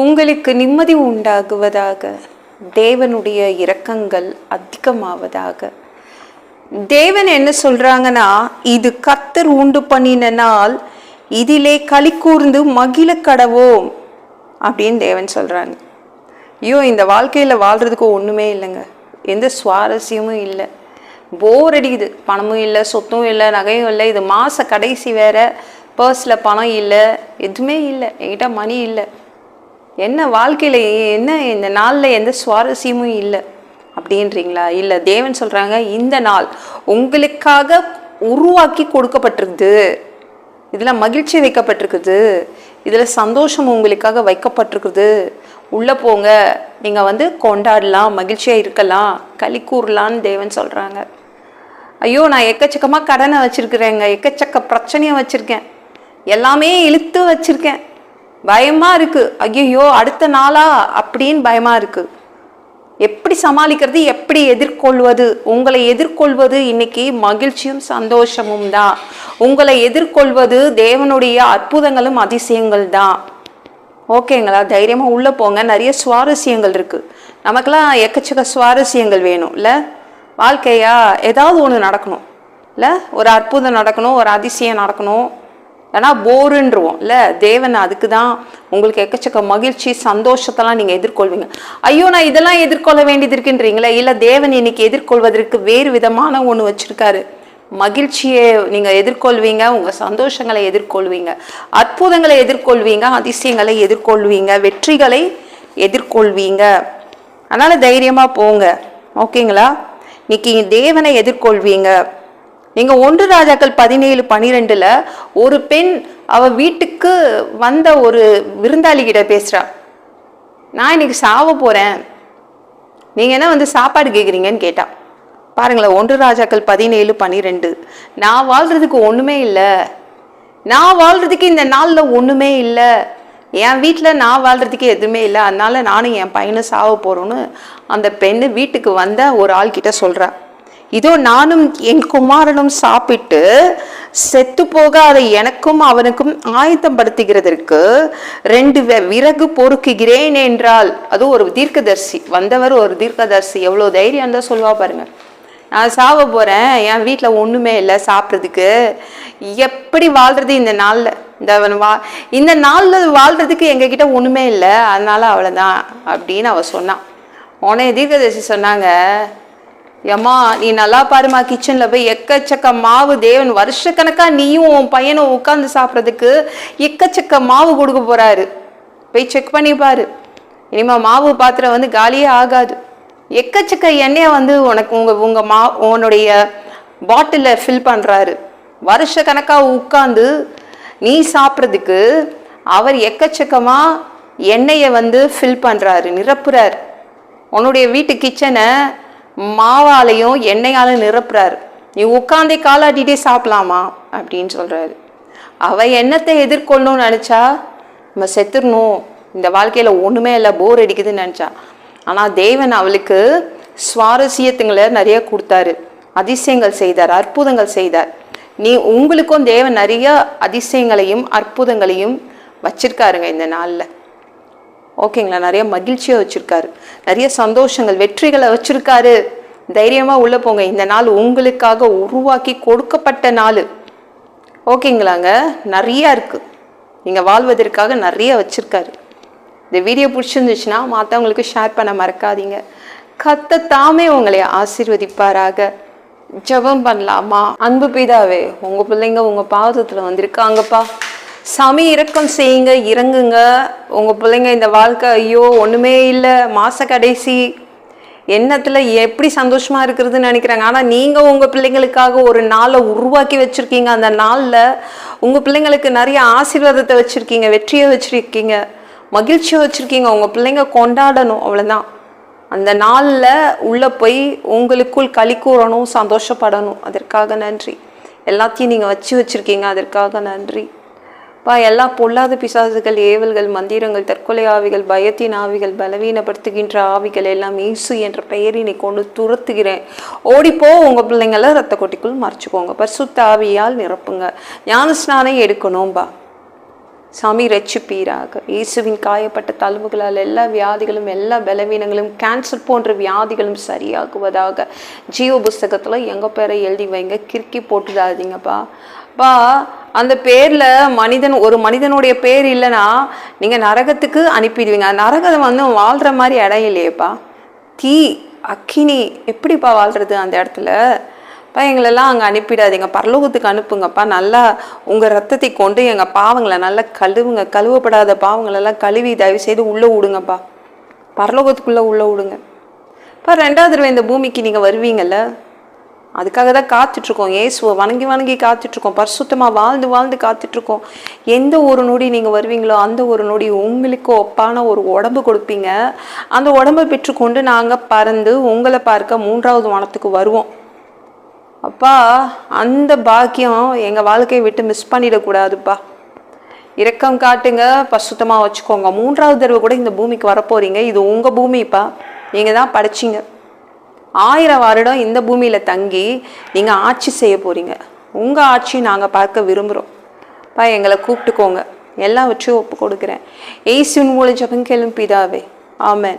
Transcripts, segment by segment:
உங்களுக்கு நிம்மதி உண்டாகுவதாக தேவனுடைய இரக்கங்கள் அதிகமாவதாக. தேவன் என்ன சொல்கிறாங்கன்னா இது கத்தர் உண்டு பண்ணின நாள் இதிலே களி கூர்ந்து மகிழ கடவோம் அப்படின்னு தேவன் சொல்கிறாங்க ஐயோ இந்த வாழ்க்கையில் வாழ்கிறதுக்கு ஒன்றுமே இல்லைங்க. எந்த சுவாரஸ்யமும் இல்லை. போர் அடிக்குது. பணமும் இல்லை சொத்தும் இல்லை நகையும் இல்லை. இது மாத கடைசி வேற. பர்ஸில் பணம் இல்லை. எதுவுமே இல்லை. என்கிட்ட மணி இல்லை. என்ன வாழ்க்கையில் என்ன இந்த நாளில் எந்த சுவாரஸ்யமும் இல்லை அப்படின்றீங்களா? இல்லை தேவன் சொல்கிறாங்க இந்த நாள் உங்களுக்காக உருவாக்கி கொடுக்கப்பட்டிருக்குது. இதில் மகிழ்ச்சி வைக்கப்பட்டிருக்குது. இதில் சந்தோஷம் உங்களுக்காக வைக்கப்பட்டிருக்குது. உள்ளே போங்க. நீங்கள் வந்து கொண்டாடலாம் மகிழ்ச்சியாக இருக்கலாம். களி கூறலான்னு தேவன் சொல்கிறாங்க ஐயோ நான் எக்கச்சக்கமாக கடனை வச்சுருக்குறேங்க. எக்கச்சக்க பிரச்சனையை வச்சுருக்கேன். எல்லாமே இழுத்து வச்சுருக்கேன். பயமாக இருக்குது ஐயோ அடுத்த நாளா? அப்படின்னு பயமாக இருக்குது எப்படி சமாளிக்கிறது? எப்படி எதிர்கொள்வது? உங்களை எதிர்கொள்வது இன்னைக்கு மகிழ்ச்சியும் சந்தோஷமும் தான். உங்களை எதிர்கொள்வது தேவனுடைய அற்புதங்களும் அதிசயங்கள் தான். ஓகேங்களா தைரியமாக உள்ளே போங்க. நிறைய சுவாரஸ்யங்கள் இருக்குது நமக்கெல்லாம் எக்கச்சக்க சுவாரஸ்யங்கள் வேணும். இல்லை? வாழ்க்கையா? ஏதாவது ஒன்று நடக்கணும். இல்லை? ஒரு அற்புதம் நடக்கணும் ஒரு அதிசயம் நடக்கணும். ஏன்னா போருன்றுவோம். இல்லை தேவன் அதுக்கு தான் உங்களுக்கு எக்கச்சக்க மகிழ்ச்சி சந்தோஷத்தெல்லாம் நீங்கள் எதிர்கொள்வீங்க. ஐயோ நான் இதெல்லாம் எதிர்கொள்ள வேண்டியது இருக்குன்றீங்களே இல்லை தேவன் இன்னைக்கு எதிர்கொள்வதற்கு வேறு விதமான ஒன்று வச்சுருக்காரு. மகிழ்ச்சியை நீங்கள் எதிர்கொள்வீங்க உங்கள் சந்தோஷங்களை எதிர்கொள்வீங்க அற்புதங்களை எதிர்கொள்வீங்க அதிசயங்களை எதிர்கொள்வீங்க வெற்றிகளை எதிர்கொள்வீங்க. அதனால் தைரியமாக போங்க. ஓகேங்களா? இன்னைக்கு தேவனை எதிர்கொள்வீங்க. நீங்கள் ஒன்று ராஜாக்கள் பதினேழு பனிரெண்டில் ஒரு பெண் அவள் வீட்டுக்கு வந்த ஒரு விருந்தாளிகிட்ட பேசுகிறா நான் இன்னைக்கு சாவ போகிறேன் நீங்கள் என்ன வந்து சாப்பாடு கேட்குறீங்கன்னு கேட்டா. பாருங்களேன் ஒன்று ராஜாக்கள் பதினேழு பனிரெண்டு. நான் வாழ்கிறதுக்கு ஒன்றுமே இல்லை. நான் வாழ்கிறதுக்கு இந்த நாளில் ஒன்றுமே இல்லை. என் வீட்டில் நான் வாழ்கிறதுக்கு எதுவுமே இல்லை. அதனால நானும் என் பையனும் சாவ போகிறோன்னு அந்த பெண்ணு வீட்டுக்கு வந்த ஒரு ஆள்கிட்ட சொல்கிறேன் இதோ நானும் என் குமாரனும் சாப்பிட்டு செத்து அதை எனக்கும் அவனுக்கும் ஆயத்தம் படுத்துகிறதற்கு ரெண்டு விறகு பொறுக்குகிறேன் என்றால் அது ஒரு தீர்க்கதரிசி. வந்தவர் ஒரு தீர்க்கதரிசி. எவ்வளோ தைரியம் தான் சொல்லுவா பாருங்க. நான் சாவ போகிறேன் என் வீட்டில் ஒன்றுமே இல்லை சாப்பிட்றதுக்கு. எப்படி வாழ்றது இந்த நாளில்? இந்த அவன் வா இந்த நாளில் வாழ்றதுக்கு எங்ககிட்ட ஒன்றுமே இல்லை. அதனால அவ்வளோதான் அப்படின்னு அவள் சொன்னான் உடனே தீர்க்கதரிசி சொன்னாங்க. ஏம்மா நீ நல்லா பாருமா கிச்சன்ல போய் எக்கச்சக்க மாவு தேவன் வருஷக்கணக்கா நீயும் உன் பையனும் உட்காந்து சாப்பிட்றதுக்கு எக்கச்சக்க மாவு கொடுக்க போறாரு. போய் செக் பண்ணி பாரு. இனிமே மாவு பாத்திரம் வந்து காலியே ஆகாது. எக்கச்சக்க எண்ணெயை வந்து உனக்கு உங்க உங்க மா உன்னுடைய பாட்டிலில் ஃபில் பண்றாரு. வருஷ கணக்கா உட்காந்து நீ சாப்பிட்றதுக்கு அவர் எக்கச்சக்கமா எண்ணெயை வந்து ஃபில் பண்றாரு நிரப்புறாரு. உன்னுடைய வீட்டு கிச்சனை மாவாலையும் எண்ணெயாலும் நிரப்புறாரு. நீ உட்காந்தே காலாட்டிகிட்டே சாப்பிடலாமா? அப்படின்னு சொல்கிறாரு அவள் எண்ணத்தை எதிர்கொள்ளணும்னு நினச்சா நம்ம செத்துடணும் இந்த வாழ்க்கையில் ஒன்றுமே இல்லை. போர் அடிக்குதுன்னு நினச்சா. ஆனால் தேவன் அவளுக்கு சுவாரஸ்யத்துங்களை நிறைய கொடுத்தாரு. அதிசயங்கள் செய்தார் அற்புதங்கள் செய்தார். நீ உங்களுக்கும் தேவன் நிறைய அதிசயங்களையும் அற்புதங்களையும் வச்சிருக்காருங்க இந்த நாளில். ஓகேங்களா? நிறைய மகிழ்ச்சியை வச்சுருக்காரு. நிறைய சந்தோஷங்கள் வெற்றிகளை வச்சுருக்காரு. தைரியமாக உள்ளே போங்க. இந்த நாள் உங்களுக்காக உருவாக்கி கொடுக்கப்பட்ட நாள். ஓகேங்களாங்க? நிறையா இருக்குது நீங்கள் வாழ்வதற்காக நிறைய வச்சுருக்காரு. இந்த வீடியோ பிடிச்சிருந்துச்சுன்னா மற்றவங்களுக்கு ஷேர் பண்ண மறக்காதீங்க. கத்த தாமே உங்களை ஆசீர்வதிப்பாராக. ஜெபம் பண்ணலாமா? அன்பு பிதாவே உங்கள் பிள்ளைங்க உங்கள் பாதத்தில் வந்திருக்காங்கப்பா. சாமி இறக்கம் செய்யுங்க இறங்குங்க. உங்கள் பிள்ளைங்க இந்த வாழ்க்கை ஐயோ ஒன்றுமே இல்லை. மாத கடைசி. எண்ணத்தில் எப்படி சந்தோஷமாக இருக்கிறதுன்னு நினைக்கிறாங்க. ஆனால் நீங்கள் உங்கள் பிள்ளைங்களுக்காக ஒரு நாளை உருவாக்கி வச்சுருக்கீங்க. அந்த நாளில் உங்கள் பிள்ளைங்களுக்கு நிறைய ஆசீர்வாதத்தை வச்சுருக்கீங்க வெற்றியை வச்சுருக்கீங்க மகிழ்ச்சியை வச்சுருக்கீங்க. உங்கள் பிள்ளைங்க கொண்டாடணும் அவ்வளோதான் அந்த நாளில் உள்ளே போய் உங்களுக்குள் களி கூறணும் சந்தோஷப்படணும். அதற்காக நன்றி. எல்லாத்தையும் நீங்கள் வச்சு வச்சிருக்கீங்க. அதற்காக நன்றி. பா எல்லா பொல்லாத பிசாசுகள் ஏவல்கள் மந்திரங்கள் தற்கொலை ஆவிகள் பயத்தின் ஆவிகள் பலவீனப்படுத்துகின்ற ஆவிகள் எல்லாம் இயேசு என்ற பெயரினை கொண்டு துரத்துகிறேன். ஓடிப்போ உங்கள் பிள்ளைங்களை ரத்த கொட்டிக்குள் மறைச்சிக்கோங்க. பரிசுத்த ஆவியால் நிரப்புங்க. ஞான ஸ்நானம் எடுக்கணும்பா சாமி ரட்சிப்பீராக இயேசுவின் காயப்பட்ட தழும்புகளால் எல்லா வியாதிகளும் எல்லா பலவீனங்களும் கேன்சர் போன்ற வியாதிகளும் சரியாகுவதாக ஜீவ புஸ்தகத்தில் எங்கள் பேரை எழுதி வைங்க. கிறுக்கி போட்டுடாதீங்கப்பா பா அந்த பேரில் மனிதன் ஒரு மனிதனுடைய பேர் இல்லைன்னா நீங்கள் நரகத்துக்கு அனுப்பிடுவீங்க. நரகம் வந்து வாழ்கிற மாதிரி இடம் இல்லையேப்பா. தீ அக்கினி எப்படிப்பா வாழ்கிறது அந்த இடத்துல? அப்பா எங்களெல்லாம் அங்கே அனுப்பிடாதீங்க. பரலோகத்துக்கு அனுப்புங்கப்பா. நல்லா உங்கள் ரத்தத்தை கொண்டு எங்கள் பாவங்களை நல்லா கழுவுங்க. கழுவப்படாத பாவங்களெல்லாம் கழுவி தயவு செய்து உள்ளே விடுங்கப்பா. பரலோகத்துக்குள்ளே உள்ளே விடுங்க. இப்போ ரெண்டாவது தடவை இந்த பூமிக்கு நீங்கள் வருவீங்கள்ல அதுக்காக தான் காத்துட்ருக்கோம். ஏசுவை வணங்கி வணங்கி காத்துட்ருக்கோம். பரிசுத்தமாக வாழ்ந்து வாழ்ந்து காத்துட்ருக்கோம். எந்த ஒரு நொடி நீங்கள் வருவீங்களோ அந்த ஒரு நொடி உங்களுக்கு ஒப்பான ஒரு உடம்பு கொடுப்பீங்க. அந்த உடம்பை பெற்றுக்கொண்டு நாங்கள் பறந்து உங்களை பார்க்க மூன்றாவது வானத்துக்கு வருவோம். அப்பா அந்த பாக்கியம் எங்கள் வாழ்க்கையை விட்டு மிஸ் பண்ணிடக்கூடாதுப்பா. இரக்கம் காட்டுங்க பசுத்தமாக வச்சுக்கோங்க. மூன்றாவது தடவை கூட இந்த பூமிக்கு வரப்போறீங்க. இது உங்கள் பூமிப்பா. நீங்கள் தான் படிச்சீங்க. ஆயிரம் வருடம் இந்த பூமியில் தங்கி நீங்கள் ஆட்சி செய்ய போகிறீங்க உங்கள் ஆட்சி நாங்கள் பார்க்க விரும்புகிறோம் பா எங்களை கூப்பிட்டுக்கோங்க. எல்லாவற்றையும் வச்சு ஒப்பு கொடுக்குறேன். ஏசுவின் மூலம் ஜபம் கேளும் பிதாவே. ஆமேன்.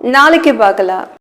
நாளைக்கு பார்க்கலாம்.